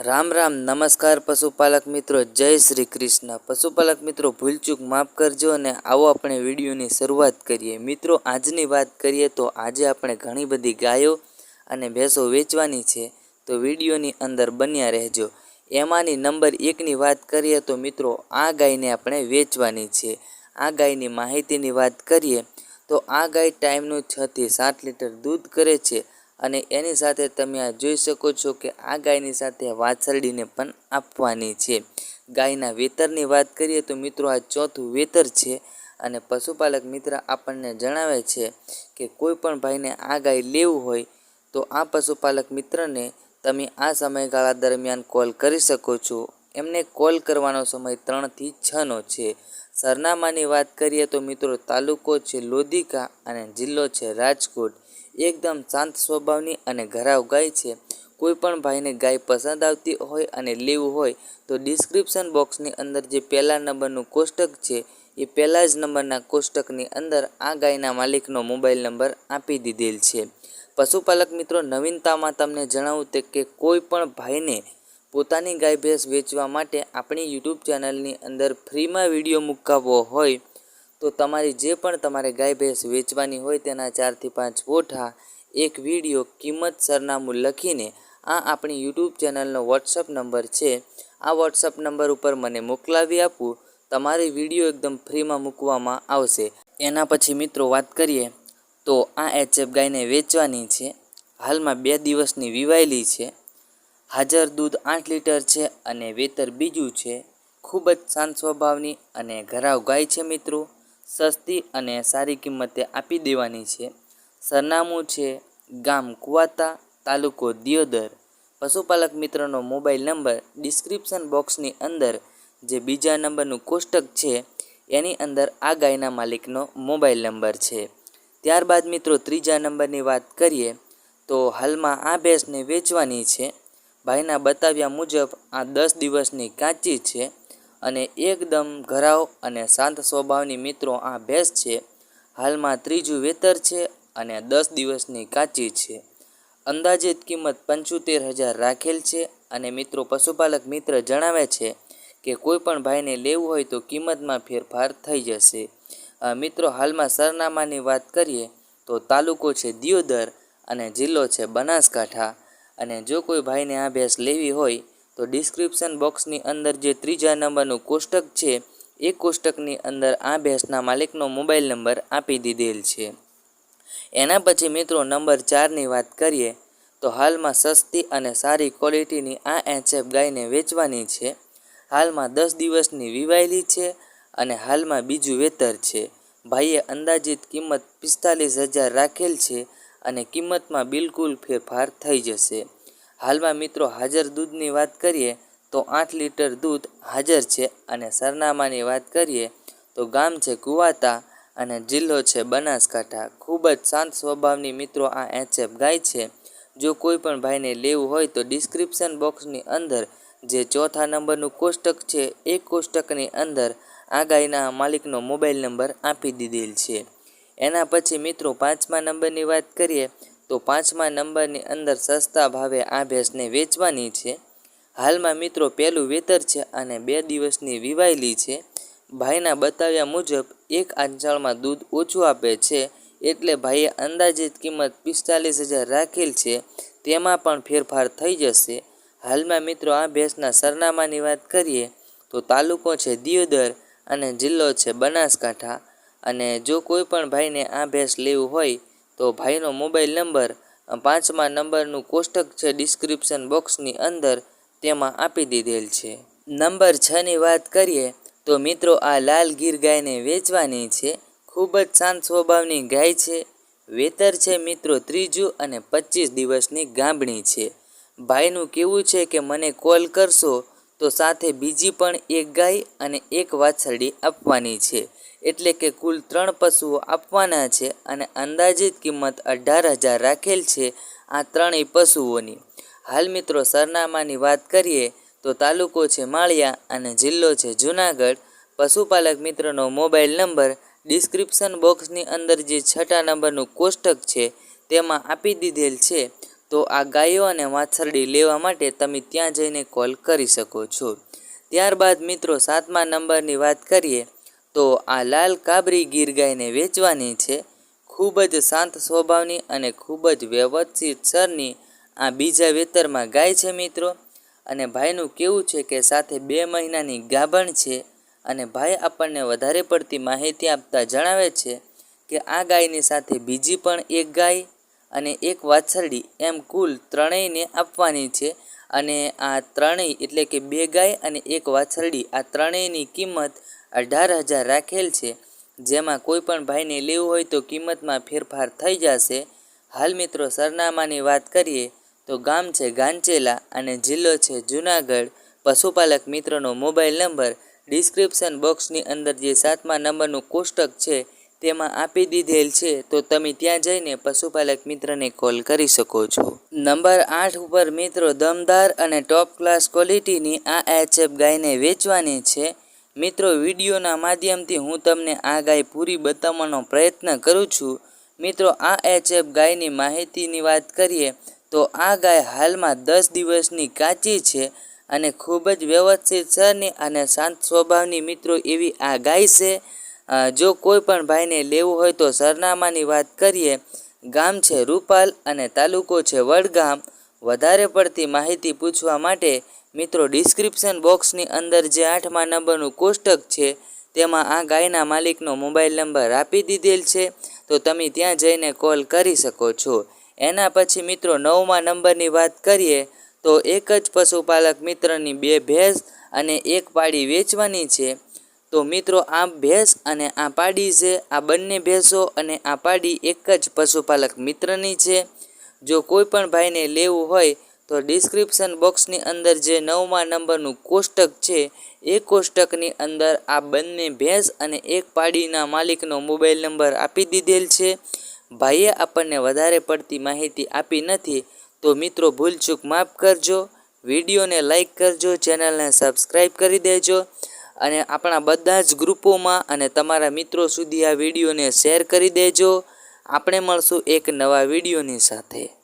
રામ રામ, નમસ્કાર પશુપાલક મિત્રો, જય શ્રી કૃષ્ણ. પશુપાલક મિત્રો, ભૂલચૂક માફ કરજો અને આવો આપણે વિડીયોની શરૂઆત કરીએ. મિત્રો, આજની વાત કરીએ તો આજે આપણે ઘણી બધી ગાયો અને ભેંસો વેચવાની છે. તો વિડીયોની અંદર બન્યા રહેજો. એમાંની નંબર એકની વાત કરીએ તો મિત્રો, આ ગાયને આપણે વેચવાની છે. આ ગાયની માહિતીની વાત કરીએ તો આ ગાય ટાઈમનું છથી સાત લીટર દૂધ કરે છે. અને એની સાથે તમે આ જોઈ શકો છો કે આ ગાયની સાથે વાછરડીને પણ આપવાની છે. ગાયના વેતરની વાત કરીએ તો મિત્રો આ ચોથું વેતર છે અને પશુપાલક મિત્ર આપણને જણાવે છે કે કોઈ પણ ભાઈને આ ગાય લેવું હોય તો આ પશુપાલક મિત્રને તમે આ સમયગાળા દરમિયાન કોલ કરી શકો છો. એમને કોલ કરવાનો સમય ત્રણથી છનો છે. સરનામાની વાત કરીએ તો મિત્રો તાલુકો છે લોધિકા અને જિલ્લો છે રાજકોટ. એકદમ શાંત સ્વભાવની અને ઘરાવ ગાય છે. કોઈ પણ ભાઈને ગાય પસંદ આવતી હોય અને લેવું હોય તો ડિસ્ક્રિપ્શન બોક્સની અંદર જે પહેલા નંબરનું કોષ્ટક છે, એ પહેલા જ નંબરના કોષ્ટકની અંદર આ ગાયના માલિકનો મોબાઈલ નંબર આપી દીધેલ છે. પશુપાલક મિત્રો, નવીનતામાં તમને જણાવું તે કે કોઈ પણ ભાઈને પોતાની ગાય ભેંસ વેચવા માટે આપણી યુટ્યુબ ચેનલની અંદર ફ્રીમાં વીડિયો મુકાવવો હોય તો તમારી જે પણ તમારે ગાય ભેંસ વેચવાની હોય તેના ચારથી પાંચ ફોટા એક વીડિયો કિંમત, સરનામું લખીને આ આપણી યુટ્યુબ ચેનલનો વોટ્સઅપ નંબર છે. આ વોટ્સઅપ નંબર ઉપર મને મોકલાવી આપવું તમારી વીડિયો એકદમ ફ્રીમાં મૂકવામાં આવશે. એના પછી મિત્રો વાત કરીએ તો આ એચએફ ગાયને વેચવાની છે. હાલમાં બે દિવસની વિવાયેલી છે. હાજર દૂધ આઠ લીટર છે અને વેતર બીજું છે. ખૂબ જ શાંત સ્વભાવની અને ઘરાવ ગાય છે મિત્રો. સસ્તી અને સારી કિંમતે આપી દેવાની છે. સરનામું છે ગામ કુવાતા, તાલુકો દિયોદર. પશુપાલક મિત્રનો મોબાઈલ નંબર ડિસ્ક્રિપ્શન બોક્સની અંદર જે બીજા નંબરનું કોષ્ટક છે, એની અંદર આ ગાયના માલિકનો મોબાઈલ નંબર છે. ત્યારબાદ મિત્રો ત્રીજા નંબરની વાત કરીએ, તો હાલમાં આ ભેંસને વેચવાની છે. ભાઈના બતાવ્યા મુજબ આ દસ દિવસની કાચી છે. અને એકદમ ઘરાવ અને શાંત સ્વભાવની મિત્રો આ ભેંસ છે. હાલમાં ત્રીજું વેતર છે અને દસ દિવસની કાચી છે. અંદાજિત કિંમત પંચોતેર હજાર રાખેલ છે અને મિત્રો પશુપાલક મિત્ર જણાવે છે કે કોઈ પણ ભાઈને લેવું હોય તો કિંમતમાં ફેરફાર થઈ જશે. મિત્રો હાલમાં સરનામાની વાત કરીએ તો તાલુકો છે દિયોદર અને જિલ્લો છે બનાસકાંઠા. અને જો કોઈ ભાઈને આ ભેંસ લેવી હોય તો ડિસ્ક્રિપ્શન બોક્સની અંદર જે ત્રીજા નંબરનું કોષ્ટક છે, એ કોષ્ટકની અંદર આ ભેંસના માલિકનો મોબાઈલ નંબર આપી દીધેલ છે. એના પછી મિત્રો નંબર ચારની વાત કરીએ, તો હાલમાં સસ્તી અને સારી ક્વોલિટીની આ એચએફ ગાયને વેચવાની છે. હાલમાં દસ દિવસની વિવાયેલી છે અને હાલમાં બીજું વેતર છે. ભાઈએ અંદાજિત કિંમત પિસ્તાલીસ હજાર રાખેલ છે અને કિંમતમાં બિલકુલ ફેરફાર થઈ જશે. હાલમાં મિત્રો હાજર દૂધની વાત કરીએ, તો આઠ લીટર દૂધ હાજર છે અને સરનામાની વાત કરીએ, તો ગામ છે કુવાતા અને જિલ્લો છે બનાસકાંઠા. ખૂબ જ શાંત સ્વભાવની મિત્રો આ એચએફ ગાય છે. જો કોઈ પણ ભાઈને લેવું હોય તો ડિસ્ક્રિપ્શન બોક્સની અંદર જે ચોથા નંબરનું કોષ્ટક છે, એ કોષ્ટકની અંદર આ ગાયના માલિકનો મોબાઈલ નંબર આપી દીધેલ છે. એના પછી મિત્રો પાંચમા નંબરની વાત કરીએ તો પાંચમા નંબરની અંદર સસ્તા ભાવે આ ભેંસને વેચવાની છે. હાલમાં મિત્રો પહેલું વેતર છે અને બે દિવસની વિવાયેલી છે. ભાઈના બતાવ્યા મુજબ એક આંચળમાં દૂધ ઓછું આપે છે એટલે ભાઈએ અંદાજિત કિંમત પિસ્તાલીસ હજાર રાખેલ છે. તેમાં પણ ફેરફાર થઈ જશે. હાલમાં મિત્રો આ ભેંસના સરનામાની વાત કરીએ તો તાલુકો છે દિયોદર અને જિલ્લો છે બનાસકાંઠા. અને જો કોઈ પણ ભાઈને આ ભેંસ લેવું હોય તો ભાઈનો મોબાઈલ નંબર પાંચમા નંબરનું કોષ્ટક છે ડિસ્ક્રિપ્શન બોક્સની અંદર તેમાં આપી દીધેલ છે. નંબર છની વાત કરીએ તો મિત્રો આ લાલ ગીર ગાયને વેચવાની છે. ખૂબ જ શાંત સ્વભાવની ગાય છે. વેતર છે મિત્રો ત્રીજું અને પચીસ દિવસની ગામણી છે. ભાઈનું કેવું છે કે મને કોલ કરશો તો સાથે બીજી પણ એક ગાય અને એક વાછરડી આપવાની છે. એટલે કે કુલ ત્રણ પશુઓ આપવાના છે અને અંદાજિત કિંમત અઢાર હજાર રાખેલ છે આ ત્રણેય પશુઓની. હાલ મિત્રો સરનામાની વાત કરીએ તો તાલુકો છે માળિયા અને જિલ્લો છે જુનાગઢ. પશુપાલક મિત્રનો મોબાઈલ નંબર ડિસ્ક્રિપ્શન બોક્સની અંદર જે છઠ્ઠા નંબરનું કોષ્ટક છે તેમાં આપી દીધેલ છે. તો આ ગાયો અને વાછરડી લેવા માટે તમે ત્યાં જઈને કોલ કરી શકો છો. ત્યારબાદ મિત્રો સાતમા નંબરની વાત કરીએ તો આ લાલ કાબરી ગીર ગાયને વેચવાની છે. ખૂબ જ શાંત સ્વભાવની અને ખૂબ જ વ્યવસ્થિત સરની આ બીજા વેતરમાં ગાય છે મિત્રો. અને ભાઈનું કેવું છે કે સાથે બે મહિનાની ગાભણ છે અને ભાઈ આપણને વધારે પડતી માહિતી આપતા જણાવે છે કે આ ગાયની સાથે બીજી પણ એક ગાય અને એક વાછરડી એમ કુલ ત્રણેયને આપવાની છે. અને આ ત્રણેય એટલે કે બે ગાય અને એક વાછરડી આ ત્રણેયની કિંમત અઢાર હજાર રાખેલ છે. જેમાં કોઈ પણ ભાઈને લેવું હોય તો કિંમતમાં ફેરફાર થઈ જશે. હાલ મિત્રો, સરનામાની વાત કરીએ તો ગામ છે ગાંચેલા અને જિલ્લો છે જુનાગઢ. પશુપાલક મિત્રનો મોબાઈલ નંબર ડિસ્ક્રિપ્શન બોક્સની અંદર જે સાતમા નંબરનું કોષ્ટક છે, તેમાં આપી દીધેલ છે. તો તમે ત્યાં જઈને પશુપાલક મિત્રને કોલ કરી શકો છો. નંબર આઠ ઉપર મિત્રો, દમદાર અને ટોપ ક્લાસ ક્વોલિટીની આ એચએફ ગાયને વેચવાની છે. મિત્રો, વિડીયોના માધ્યમથી હું તમને આ ગાય પૂરી બતાવવાનો પ્રયત્ન કરું છું. મિત્રો, આ એચએફ ગાયની માહિતીની વાત કરીએ તો આ ગાય હાલમાં દસ દિવસની કાચી છે અને ખૂબ જ વ્યવસ્થિત સરની અને શાંત સ્વભાવની મિત્રો એવી આ ગાય છે. જો કોઈ પણ ભાઈને લેવું હોય તો સરનામાની વાત કરીએ. ગામ છે રૂપાલ અને તાલુકો છે વડગામ. વધારે પડતી માહિતી પૂછવા માટે મિત્રો ડિસ્ક્રિપ્શન બોક્સની અંદર જે આઠમા નંબરનું કોષ્ટક છે, તેમાં આ ગાયના માલિકનો મોબાઈલ નંબર આપી દીધેલ છે. તો તમે ત્યાં જઈને કોલ કરી શકો છો. એના પછી મિત્રો, નવમા નંબરની વાત કરીએ, તો એક જ પશુપાલક મિત્રની બે ભેંસ અને એક પાડી વેચવાની છે. તો મિત્રો, આ ભેંસ અને આ પાડી છે, આ બંને ભેંસો અને આ પાડી એક જ પશુપાલક મિત્રની છે. જો કોઈ પણ ભાઈને લેવું હોય તો ડિસ્ક્રિપ્શન બોક્સની અંદર જે નવમા નંબરનું કોષ્ટક છે, એ કોષ્ટકની અંદર આ બંને ભેંસ અને એક પાડીના માલિકનો મોબાઈલ નંબર આપી દીધેલ છે. ભાઈએ આપણને વધારે પડતી માહિતી આપી નથી, તો મિત્રો ભૂલચૂક માફ કરજો. વિડીયોને લાઇક કરજો ચેનલને સબસ્ક્રાઈબ કરી દેજો. અને આપણા બધા જ ગ્રુપોમાં અને તમારા મિત્રો સુધી આ વિડીયોને શેર કરી દેજો. આપણે મળશું એક નવા વિડીયોની સાથે.